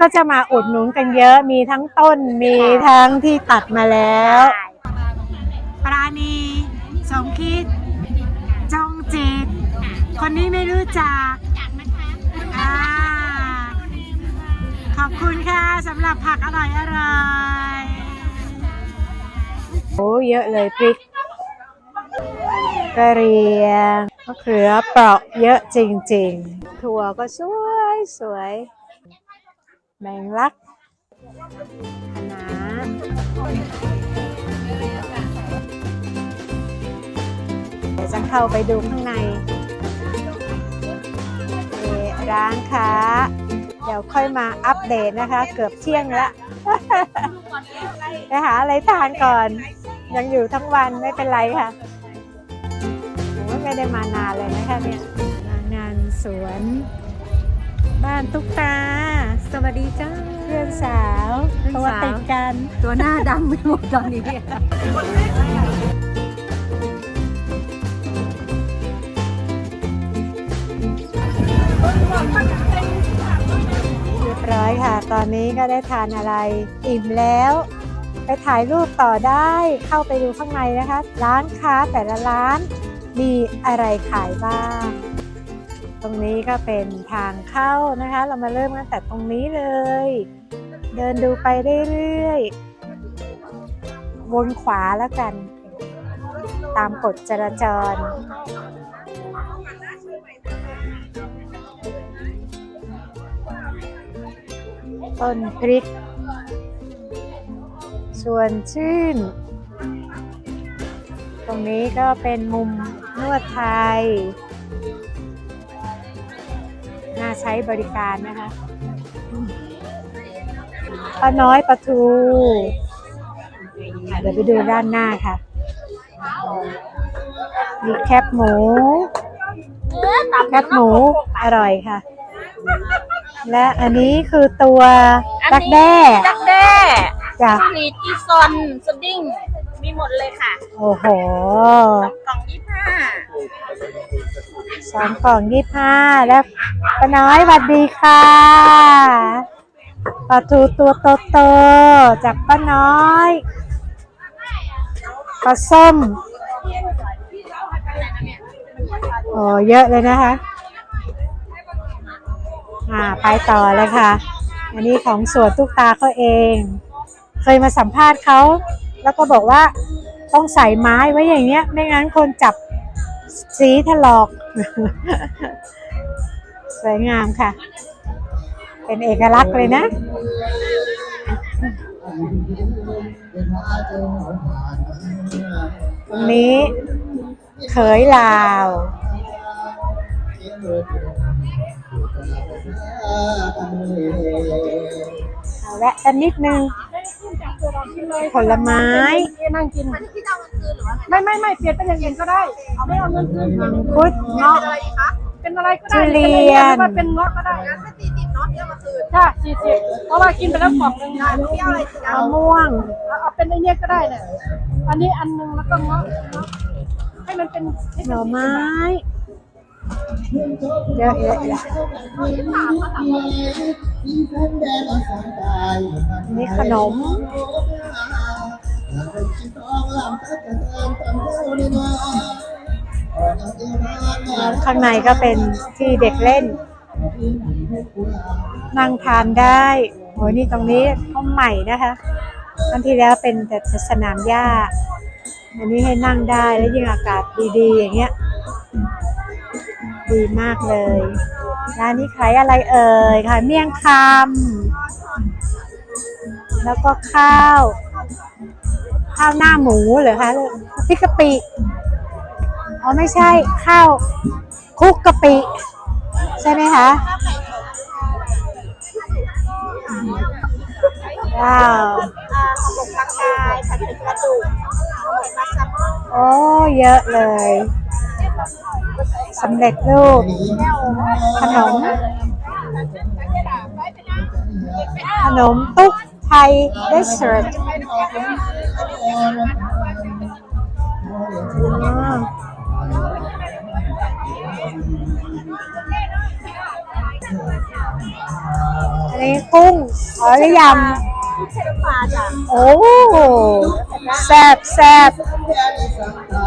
ก็จะมาอุดหนุนกันเยอะมีทั้งต้นมีทั้งที่ตัดมาแล้ว ปราณีสมคิด จงจิต คนนี้ไม่รู้จักอ่าขอบคุณค่ะสำหรับผักอร่อยอร่อยโอ้เยอะเลยพริกกระเรียงมะเขือเปราะเยอะจริง ๆ ถั่วก็สวยสวย แมงลักคะน้าเดี๋ยวจะเข้าไปดูข้างในร้านค้า เดี๋ยวค่อยมาอัปเดตนะคะ เกือบเที่ยงแล้วไปหาอะไรทานก่อน ยังอยู่ทั้งวันไม่เป็นไรค่ะโอ้ยไม่ได้มานานเลยนะคะเนี่ยมางานสวน บ้านตุ๊กตา สวัสดีจ้าเพื่อนสาวเพื่อนตัวสาวติดกัน ตัวหน้าดำไปหมดตอนนี้เรียบร้อยค่ะ ตอนนี้ก็ได้ทานอะไร อิ่มแล้ว ไปถ่ายรูปต่อได้เข้าไปดูข้างในนะคะ ร้านค้าแต่ละร้านมีอะไรขายบ้าง ตรงนี้ก็เป็นทางเข้านะคะ เรามาเริ่มกันแต่ตรงนี้เลย เดินดูไปเรื่อยๆวนขวาแล้วกัน ตามกฎจราจร ต้นพริกส่วนชื่น ตรงนี้ก็เป็นมุมนวดไทย ใช้บริการนะคะป้าน้อยปลาทู เดี๋ยวไปดูด้านหน้าค่ะ มีแคบหมู แคบหมูอร่อยค่ะ และอันนี้คือตัวดักแด้ดักแด้จ้ะสลีดอีซอนสดิ้งมีหมดเลยค่ะ โอ้โหกล่องยี่ห้า สองกล่องยี่ห้าแล้วป้าน้อยสวัสดีค่ะปลาทูตัวโตๆจากป้าน้อยปลาส้มโอ้เยอะเลยนะคะ อ่าไปต่อเลยค่ะ อันนี้ของสวนตุ๊กตาเขาเอง เคยมาสัมภาษณ์เขา แล้วก็บอกว่าต้องใส่ไม้ไว้อย่างเงี้ย ไม่งั้นคนจับ สีถลอก สวยงามค่ะ เป็นเอกลักษณ์เลยนะตรงนี้เขยลาวเอาละกันนิดนึง ผลไม้ นั่งกินไม่ไม่ไม่เปลี่ยนเป็นอย่างอื่นก็ได้ เอาไม่เอาเงินคืนมังคุดเงาะเป็นอะไรก็ได้ทุเรียนหรือว่าเป็นเงาะก็ได้งั้นไม่สี่สิบเนาะเที่ยวมาคืนใช่สี่สิบเพราะว่ากินไปแล้วกล่องหนึงนะเที่ยวอะไรมะม่วงเอาเอาเป็นไอเนี้ยก็ได้เนี่ยอันนี้อันหนึงแล้วก็เงาะเงาะให้มันเป็นหน่อไม้ เยอะๆๆนี่ขนมข้างในก็เป็นที่เด็กเล่น นั่งทานได้โหนี่ตรงนี้เขาใหม่นะคะอันที่แล้วเป็นแต่สนามหญ้า อันนี้ให้นั่งได้แล้วยิ่งอากาศดีๆ อย่างเงี้ย ดีมากเลย ร้านนี้ขายอะไรเอ่ยขายเมี่ยงคำแล้วก็ข้าว ข้าวหน้าหมูเหรอคะลูกพริกกะปิอ๋อไม่ใช่ข้าวคลุกกะปิ ใช่ไหมคะว้าวห่อหมกปลากายผัดเผ็ดปลาดุกห่อหมกปลาแซลมอนโอ้เยอะเลย สำเร็จรูป ขนม ขนมตุ๊กไทยเดสเซอร์ตอันนี้กุ้งอ๋อ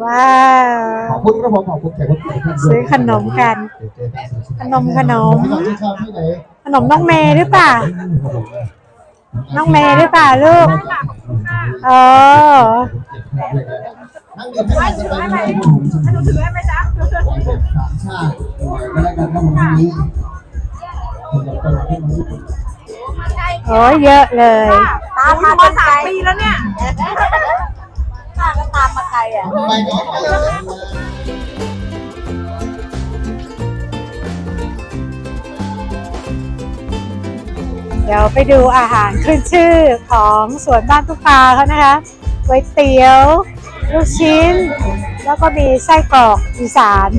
ว้าว ขอบคุณครับผมขอบคุณแขกผู้เกียรติทุกท่านด้วยซื้อขนมกันขนมขนมที่ชอบที่ไหนขนมน้องเมย์หรือเปล่า น้องเมย์หรือเปล่าลูกเออนั่งกินไม่สบายไม่ได้หนูถือให้ไหมจ๊ะสามชาติก็แล้วกันครับวันนี้ผมจะไปที่มันญี่ปุ่นโอ้ยเยอะเลย ตามมามาจนไกสาลมปีแล้วเนี่ยป้า ก็ตามมาไกลอะไมน้องไปเลยเดี๋ยวไปดูอาหารขึ้นชื่อของสวนบ้านตุ๊กตาเขานะคะก๋วยเตี๋ยว ลูกชิ้น แล้วก็มีไส้กรอกอีสาน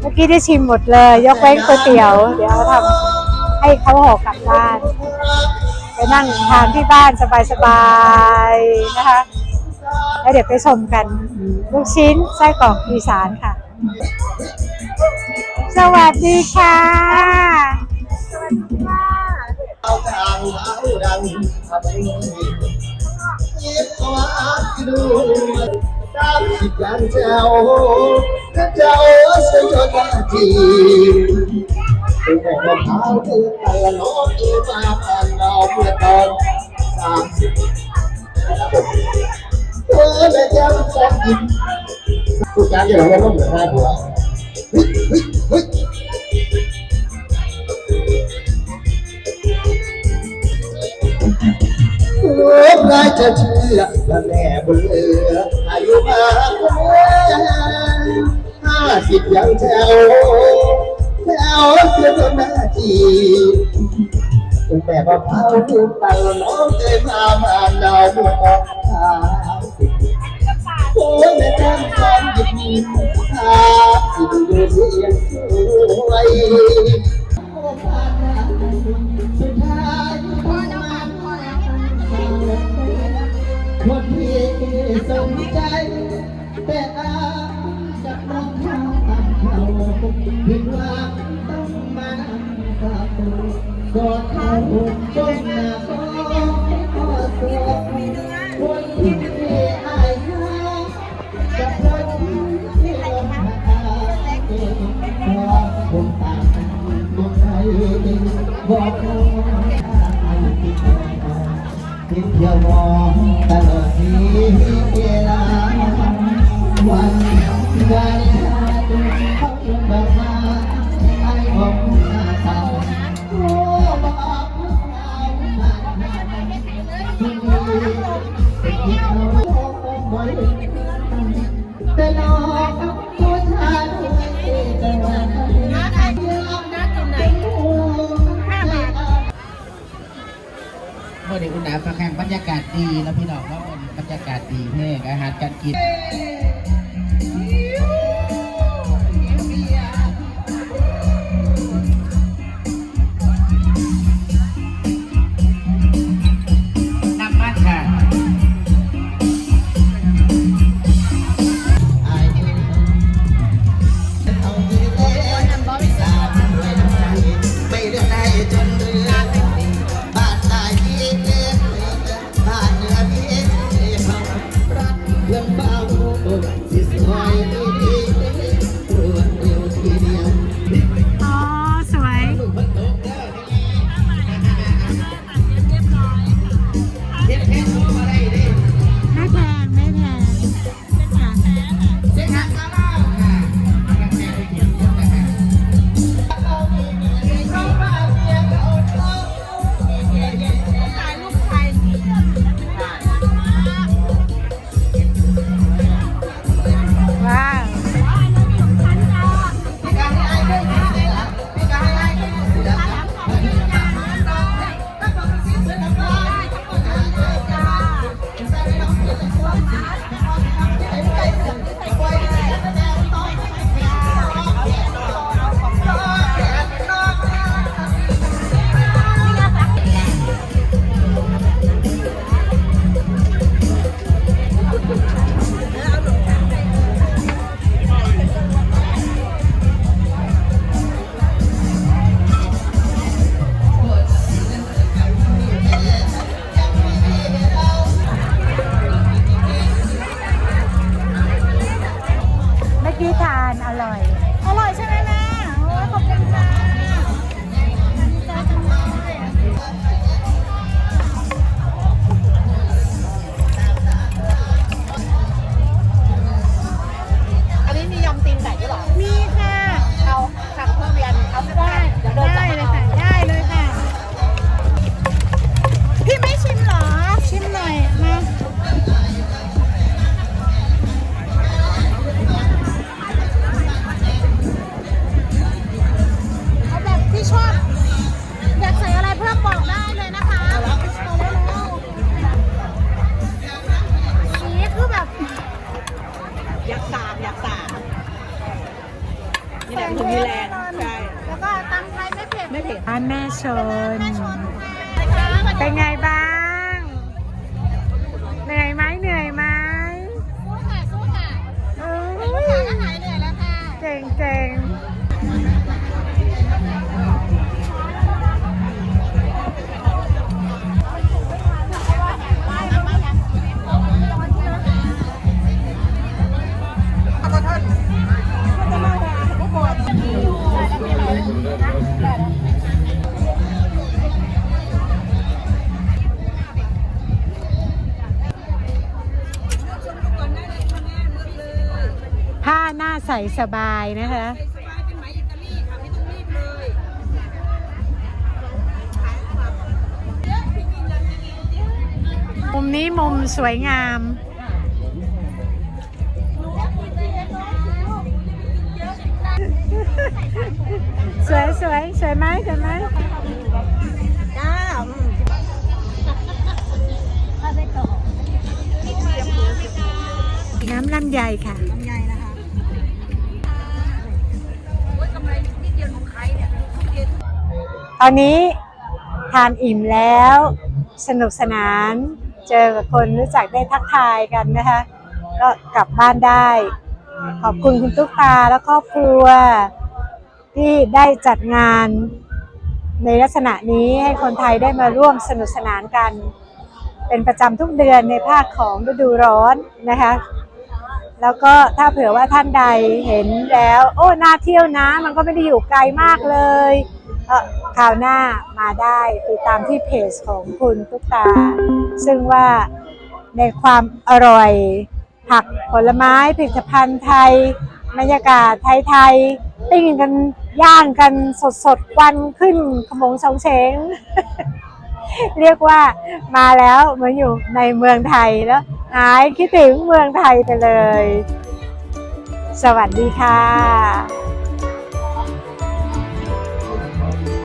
เมื่อกี้ได้ชิมหมดเลย ยกเว้นก๋วยเตี๋ยว เดี๋ยวทำให้เขาห่อกลับบ้าน ไปนั่งทานที่บ้านสบายๆนะคะ แล้วเดี๋ยวไปชมกัน ลูกชิ้นไส้กรอกอีสานค่ะ สวัสดีค่ะเอาทางเอาดังทำให้ยิ้มก็มาดูตามสิบยันเจ้าเจ้าเสียจนนาทีเป็นแม่มะพร้าวเตือนตละน้องเอมาผ่านเราเมื่อตอนสามสิบเธ อและจำสักยิ้มทุกการที่เราเล่นต้องเหมือนได้หัวเฮ้ยเฮ้ยเฮ้ยลูกนายจะเชื่อและแม่บุญเลืออายุมากห้าสิบยังแถวแถวเสียจนหน้าจีตั้งแต่มะพร้าวลูกตังน้องเคยมามาดาวบัวออกทา โอ้ยแม่แก้มสอนหยิบยิ้มตาสิดูดูเสียงสวยโอ้พานาสุดท้ายพ่อน้องมาคนที่สนใจ แต่อาจะมองข้ามตามเขาผิดหวังต้องมากับตัวกอดเขา คิดเที่ยวมองตลอดที่ ดีนะพี่น้องว่าวันนี้บรรยากาศดีแห้งอาหารการกินาหน้าใสสบายนะคะมุมนี้มุมสวยงาม สวยสวยสวยไหมสวยไหมจ้าน้ำลำไยค่ะ ตอนนี้ทานอิ่มแล้ว สนุกสนาน เจอกับคนรู้จักได้ทักทายกันนะคะ ก็กลับบ้านได้ ขอบคุณคุณตุ๊กตาและครอบครัว ที่ได้จัดงานในลักษณะนี้ให้คนไทยได้มาร่วมสนุกสนานกัน เป็นประจำทุกเดือนในภาคของฤดูร้อนนะคะ แล้วก็ถ้าเผื่อว่าท่านใดเห็นแล้ว โอ้น่าเที่ยวนะ มันก็ไม่ได้อยู่ไกลมากเลย เอ่อคราวหน้ามาได้ติดตามที่เพจของคุณตุ๊กตา ซึ่งว่าในความอร่อย ผักผลไม้ผลิตภัณฑ์ไทยบรรยากาศไทยๆปิ้งกันย่างกันสดๆควันขึ้นขมงสองเชงเรียกว่ามาแล้วเหมือนอยู่ในเมืองไทยแล้ว หายคิดถึงเมืองไทยไปเลย สวัสดีค่ะ